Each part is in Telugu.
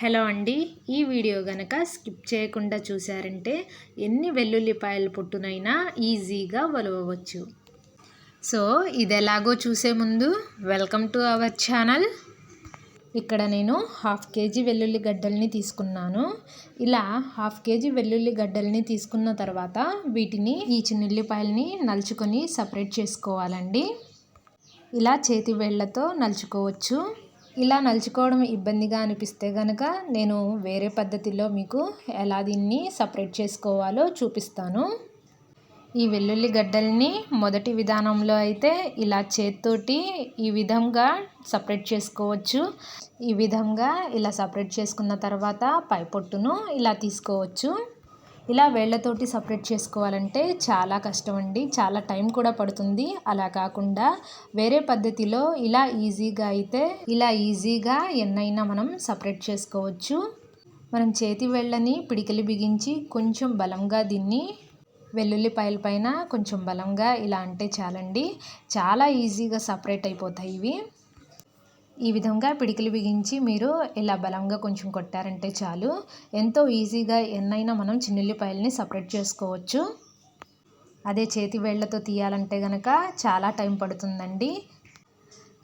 హలో అండి. ఈ వీడియో గనక స్కిప్ చేయకుండా చూసారంటే ఎన్ని వెల్లుల్లిపాయలు పుట్టునైనా ఈజీగా వలవవచ్చు. సో ఇది ఎలాగో చూసే ముందు వెల్కమ్ టు అవర్ ఛానల్. ఇక్కడ నేను హాఫ్ కేజీ వెల్లుల్లి గడ్డల్ని తీసుకున్నాను. ఇలా హాఫ్ కేజీ వెల్లుల్లి గడ్డల్ని తీసుకున్న తర్వాత వీటిని ఈ చిన్నుల్లిపాయలని నలుచుకొని సపరేట్ చేసుకోవాలండి. ఇలా చేతి వేళ్ళతో నలుచుకోవచ్చు. ఇలా నలుచుకోవడం ఇబ్బందిగా అనిపిస్తే కనుక నేను వేరే పద్ధతిలో మీకు ఎలా దీన్ని సపరేట్ చేసుకోవాలో చూపిస్తాను. ఈ వెల్లుల్లి గడ్డల్ని మొదటి విధానంలో అయితే ఇలా చేత్తోటి ఈ విధంగా సపరేట్ చేసుకోవచ్చు. ఈ విధంగా ఇలా సపరేట్ చేసుకున్న తర్వాత పై పొట్టును ఇలా తీసుకోవచ్చు. ఇలా వేళ్ళతోటి సపరేట్ చేసుకోవాలంటే చాలా కష్టం అండి చాలా టైం కూడా పడుతుంది. అలా కాకుండా వేరే పద్ధతిలో ఇలా ఈజీగా అయితే ఇలా ఈజీగా ఎన్నైనా మనం సపరేట్ చేసుకోవచ్చు. మనం చేతి వేళ్ళని పిడికిలి బిగించి కొంచెం బలంగా దీన్ని వెల్లుల్లిపాయల పైన కొంచెం బలంగా ఇలా అంటే చాలండి. చాలా ఈజీగా సపరేట్ అయిపోతాయి ఇవి. ఈ విధంగా పిడికిలు బిగించి మీరు ఇలా బలంగా కొంచెం కొట్టారంటే చాలు. ఎంతో ఈజీగా ఎన్నైనా మనం చిన్నుల్లిపాయలని సపరేట్ చేసుకోవచ్చు. అదే చేతి వేళ్ళతో తీయాలంటే కనుక చాలా టైం పడుతుందండి.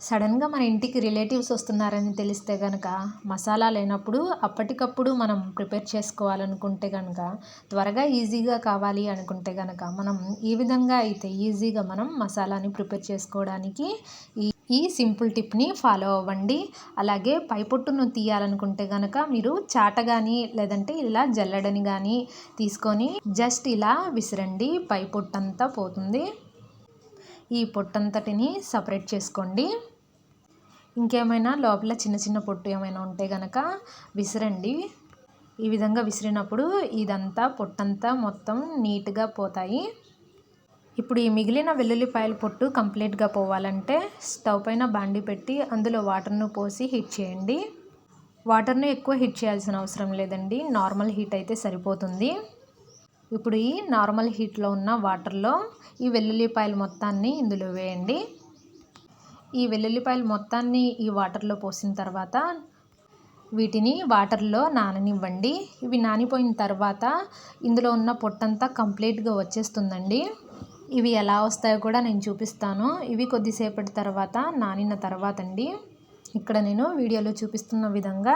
సడన్గా మన ఇంటికి రిలేటివ్స్ వస్తున్నారని తెలిస్తే కనుక మసాలా లేనప్పుడు అప్పటికప్పుడు మనం ప్రిపేర్ చేసుకోవాలనుకుంటే కనుక త్వరగా ఈజీగా కావాలి అనుకుంటే కనుక మనం ఈ విధంగా అయితే ఈజీగా మనం మసాలాని ప్రిపేర్ చేసుకోవడానికి ఈ ఈ సింపుల్ టిప్ని ఫాలో అవ్వండి. అలాగే పైపొట్టును తీయాలనుకుంటే కనుక మీరు చాట కానీ లేదంటే ఇలా జల్లడని కానీ తీసుకొని జస్ట్ ఇలా విసిరండి. పై పొట్టంతా పోతుంది. ఈ పొట్టంతటిని సపరేట్ చేసుకోండి. ఇంకేమైనా లోపల చిన్న చిన్న పొట్టు ఏమైనా ఉంటే కనుక విసిరండి. ఈ విధంగా విసిరినప్పుడు ఇదంతా పొట్టంతా మొత్తం నీట్గా పోతాయి. ఇప్పుడు ఈ మిగిలిన వెల్లుల్లిపాయల పొట్టు కంప్లీట్గా పోవాలంటే స్టవ్ పైన బాండి పెట్టి అందులో వాటర్ను పోసి హీట్ చేయండి. వాటర్ను ఎక్కువ హీట్ చేయాల్సిన అవసరం లేదండి. నార్మల్ హీట్ అయితే సరిపోతుంది. ఇప్పుడు ఈ నార్మల్ హీట్లో ఉన్న వాటర్లో ఈ వెల్లుల్లిపాయలు మొత్తాన్ని ఇందులో వేయండి. ఈ వెల్లుల్లిపాయలు మొత్తాన్ని ఈ వాటర్లో పోసిన తర్వాత వీటిని వాటర్లో నాననివ్వండి. ఇవి నానిపోయిన తర్వాత ఇందులో ఉన్న పొట్టంతా కంప్లీట్గా వచ్చేస్తుందండి. ఇవి ఎలా వస్తాయో కూడా నేను చూపిస్తాను. ఇవి కొద్దిసేపటి తర్వాత నానిన తర్వాత అండి ఇక్కడ నేను వీడియోలో చూపిస్తున్న విధంగా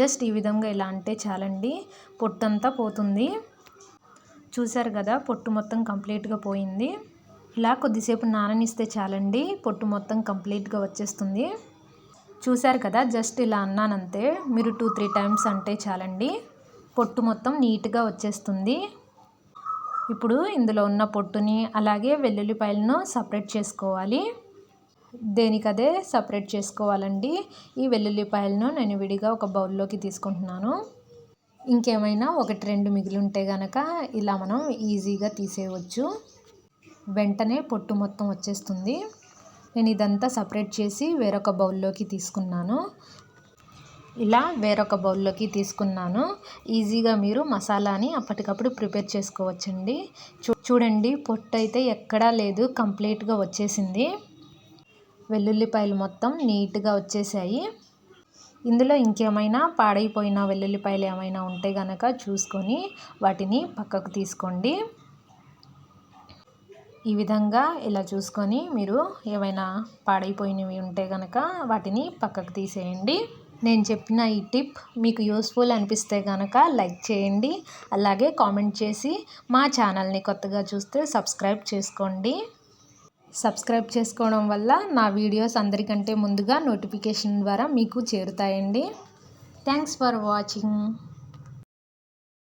జస్ట్ ఈ విధంగా ఇలా అంటే చాలండి. పొట్టంతా పోతుంది. చూశారు కదా పొట్టు మొత్తం కంప్లీట్గా పోయింది. ఇలా కొద్దిసేపు నాననిస్తే చాలండి పొట్టు మొత్తం కంప్లీట్గా వచ్చేస్తుంది. చూశారు కదా జస్ట్ ఇలా అన్నానంతే. మీరు టూ త్రీ టైమ్స్ అంటే చాలండి. పొట్టు మొత్తం నీట్గా వచ్చేస్తుంది. ఇప్పుడు ఇందులో ఉన్న పొట్టుని అలాగే వెల్లుల్లిపాయలను సపరేట్ చేసుకోవాలి. దేనికదే సపరేట్ చేసుకోవాలండి? ఈ వెల్లుల్లిపాయలను నేను విడిగా ఒక బౌల్లోకి తీసుకుంటున్నాను. ఇంకేమైనా ఒకటి రెండు మిగిలి ఉంటే కనుక ఇలా మనం ఈజీగా తీసేయవచ్చు. వెంటనే పొట్టు మొత్తం వచ్చేస్తుంది. నేను ఇదంతా సపరేట్ చేసి వేరొక బౌల్లోకి తీసుకున్నాను. ఇలా వేరొక బౌల్లోకి తీసుకున్నాను. ఈజీగా మీరు మసాలాని అప్పటికప్పుడు ప్రిపేర్ చేసుకోవచ్చండి. చూ చూడండి పొట్టు అయితే ఎక్కడా లేదు కంప్లీట్గా వచ్చేసింది. వెల్లుల్లిపాయలు మొత్తం నీట్గా వచ్చేసాయి. ఇందులో ఇంకేమైనా పాడైపోయిన వెల్లుల్లిపాయలు ఏమైనా ఉంటే కనుక చూసుకొని వాటిని పక్కకు తీసుకోండి. ఈ విధంగా ఇలా చూసుకొని మీరు ఏమైనా పాడైపోయినవి ఉంటే కనుక వాటిని పక్కకు తీసేయండి. నేను చెప్పిన ఈ టిప్ మీకు యూస్ఫుల్ అనిపిస్తే కనుక లైక్ చేయండి. అలాగే కామెంట్ చేసి మా ఛానల్ని కొత్తగా చూస్తే సబ్స్క్రైబ్ చేసుకోండి. సబ్స్క్రైబ్ చేసుకోవడం వల్ల నా వీడియోస్ అందరికంటే ముందుగా నోటిఫికేషన్ ద్వారా మీకు చేరుతాయండి. Thanks for watching.